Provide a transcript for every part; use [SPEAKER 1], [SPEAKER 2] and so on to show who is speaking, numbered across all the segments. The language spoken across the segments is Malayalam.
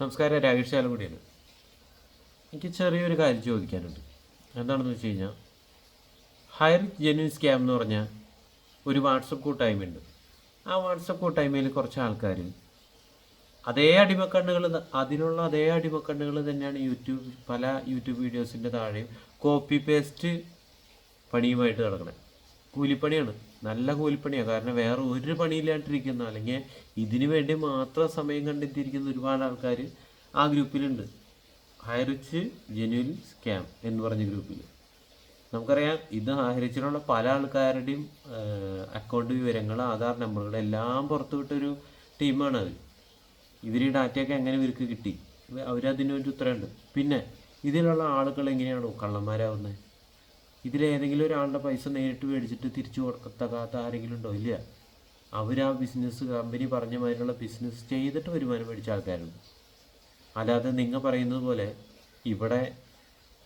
[SPEAKER 1] നമസ്കാരം രാകേഷ് ചാലക്കുടിയാണ് എനിക്ക് ചെറിയൊരു കാര്യം ചോദിക്കാനുണ്ട്. എന്താണെന്ന് വെച്ച് കഴിഞ്ഞാൽ ഹയർ ജെന്യൂൻ സ്കാം എന്ന് പറഞ്ഞ ഒരു വാട്സപ്പ് കൂട്ടായ്മയുണ്ട്. ആ വാട്സപ്പ് കൂട്ടായ്മയിൽ കുറച്ച് ആൾക്കാർ അതേ അടിമക്കണ്ണുകൾ അതിനുള്ള അതേ അടിമക്കണ്ണുകൾ തന്നെയാണ് യൂട്യൂബ് പല യൂട്യൂബ് വീഡിയോസിന്റെ താഴെയും കോപ്പി പേസ്റ്റ് പണിയുമായിട്ട് കിടക്കണേ കൂലിപ്പണിയാണ്. നല്ല കൂലിപ്പണിയാണ് കാരണം വേറെ ഒരു പണിയില്ലാണ്ടിരിക്കുന്ന. അല്ലെങ്കിൽ ഇതിനു വേണ്ടി മാത്രം സമയം കണ്ടെത്തിയിരിക്കുന്ന ഒരുപാട് ആൾക്കാർ ആ ഗ്രൂപ്പിലുണ്ട്. ഹൈറിച്ച് ജെന്യൂൻ സ്കാം എന്ന് പറഞ്ഞ ഗ്രൂപ്പിൽ നമുക്കറിയാം ഇത് ഹൈറിച്ചിലുള്ള പല ആൾക്കാരുടെയും അക്കൗണ്ട് വിവരങ്ങൾ ആധാർ നമ്പറുകൾ എല്ലാം പുറത്തുവിട്ടൊരു ടീമാണ് അത്. ഇവർ ഈ ഡാറ്റയൊക്കെ എങ്ങനെ ഇവർക്ക് കിട്ടി? അവരതിനൊരു ഉത്തരമുണ്ട് പിന്നെ ഇതിലുള്ള ആളുകൾ എങ്ങനെയാണോ കള്ളന്മാരാവുന്നത്? ഇതിലേതെങ്കിലും ഒരാളുടെ പൈസ നേരിട്ട് മേടിച്ചിട്ട് തിരിച്ചു കൊടുക്കത്തക്കാത്ത ആരെങ്കിലും ഉണ്ടോ? ഇല്ല. അവർ ആ ബിസിനസ് കമ്പനി പറഞ്ഞ മാതിരിയുള്ള ബിസിനസ് ചെയ്തിട്ട് വരുമാനം മേടിച്ച ആൾക്കാരുണ്ട്. അല്ലാതെ നിങ്ങൾ പറയുന്നത് പോലെ ഇവിടെ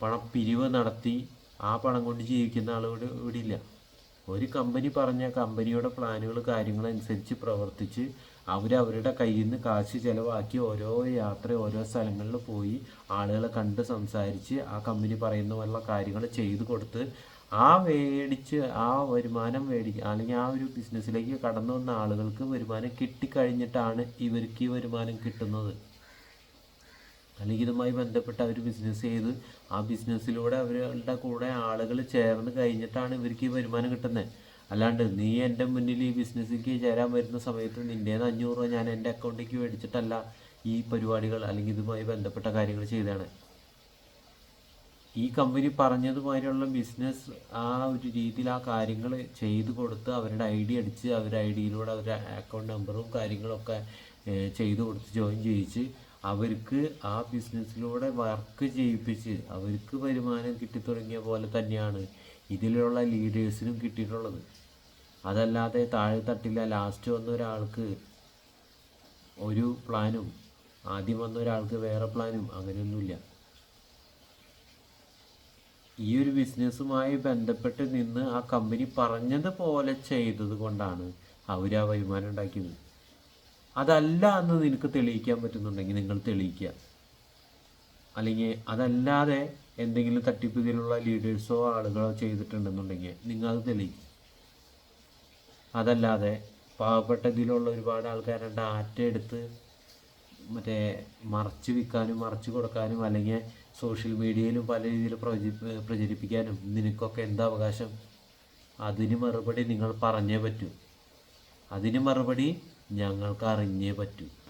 [SPEAKER 1] പണപ്പിരിവ് നടത്തി ആ പണം കൊണ്ട് ജീവിക്കുന്ന ആളുകൾ ഇവിടെ ഇല്ല. ഒരു കമ്പനി പറഞ്ഞ കമ്പനിയുടെ പ്ലാനുകൾ കാര്യങ്ങൾ അനുസരിച്ച് പ്രവർത്തിച്ച് അവർ അവരുടെ കയ്യിൽ നിന്ന് കാശ് ചിലവാക്കി ഓരോ യാത്ര ഓരോ സ്ഥലങ്ങളിൽ പോയി ആളുകളെ കണ്ട് സംസാരിച്ച് ആ കമ്പനി പറയുന്ന പോലുള്ള കാര്യങ്ങൾ ചെയ്തു കൊടുത്ത് ആ മേടിച്ച് ആ വരുമാനം മേടിക്കുക അല്ലെങ്കിൽ ആ ഒരു ബിസിനസ്സിലേക്ക് കടന്നു വന്ന ആളുകൾക്ക് വരുമാനം കിട്ടിക്കഴിഞ്ഞിട്ടാണ് ഇവർക്ക് ഈ വരുമാനം കിട്ടുന്നത്. അല്ലെങ്കിൽ ഇതുമായി ബന്ധപ്പെട്ട് അവർ ബിസിനസ് ചെയ്ത് ആ ബിസിനസ്സിലൂടെ അവരുടെ കൂടെ ആളുകൾ ചേർന്ന് കഴിഞ്ഞിട്ടാണ് ഇവർക്ക് ഈ വരുമാനം കിട്ടുന്നത്. അല്ലാണ്ട് നീ എന്റെ മുന്നിൽ ഈ ബിസിനസ്സിലേക്ക് ചേരാൻ വരുന്ന സമയത്ത് നിന്റേന്ന് അഞ്ഞൂറ് രൂപ ഞാൻ എന്റെ അക്കൗണ്ടിലേക്ക് മേടിച്ചിട്ടല്ല ഈ പരിപാടികൾ അല്ലെങ്കിൽ ഇതുമായി ബന്ധപ്പെട്ട കാര്യങ്ങൾ ചെയ്തതാണ്. ഈ കമ്പനി പറഞ്ഞതുമാതിരിയുള്ള ബിസിനസ് ആ ഒരു രീതിയിൽ ആ കാര്യങ്ങൾ ചെയ്തു കൊടുത്ത് അവരുടെ ഐ ഡി അടിച്ച് അവരുടെ ഐ ഡിയിലൂടെ അവരുടെ അക്കൗണ്ട് നമ്പറും കാര്യങ്ങളൊക്കെ ചെയ്തു കൊടുത്ത് ജോയിൻ ചെയ്യിച്ച് അവർക്ക് ആ ബിസിനസ്സിലൂടെ വർക്ക് ചെയ്യിപ്പിച്ച് അവർക്ക് വരുമാനം കിട്ടിത്തുടങ്ങിയ പോലെ തന്നെയാണ് ഇതിലുള്ള ലീഡേഴ്സിനും കിട്ടിയിട്ടുള്ളത്. അതല്ലാതെ താഴെ തട്ടില്ല ലാസ്റ്റ് വന്ന ഒരാൾക്ക് ഒരു പ്ലാനും ആദ്യം വന്ന ഒരാൾക്ക് വേറെ പ്ലാനും അങ്ങനെയൊന്നുമില്ല. ഈ ഒരു ബിസിനസ്സുമായി ബന്ധപ്പെട്ട് നിന്ന് ആ കമ്പനി പറഞ്ഞതുപോലെ ചെയ്തത് കൊണ്ടാണ് അവർ ആ വരുമാനം ഉണ്ടാക്കിയത്. അതല്ല എന്ന് നിനക്ക് തെളിയിക്കാൻ പറ്റുന്നുണ്ടെങ്കിൽ നിങ്ങൾ തെളിയിക്കുക. അല്ലെങ്കിൽ അതല്ലാതെ എന്തെങ്കിലും തട്ടിപ്പ് ഇതിലുള്ള ലീഡേഴ്സോ ആളുകളോ ചെയ്തിട്ടുണ്ടെന്നുണ്ടെങ്കിൽ നിങ്ങൾ അത് തെളിയിക്കും അതല്ലാതെ പാവപ്പെട്ട ഇതിലുള്ള ഒരുപാട് ആൾക്കാരുടെ ഡാറ്റ എടുത്ത് മറ്റേ മറച്ചു വിൽക്കാനും മറച്ചു കൊടുക്കാനും അല്ലെങ്കിൽ സോഷ്യൽ മീഡിയയിലും പല രീതിയിൽ പ്രചരി പ്രചരിപ്പിക്കാനും നിനക്കൊക്കെ എന്താ അവകാശം അതിന് മറുപടി നിങ്ങൾ പറഞ്ഞേ പറ്റൂ. അതിന് മറുപടി ഞങ്ങൾക്ക് അറിഞ്ഞേ പറ്റൂ.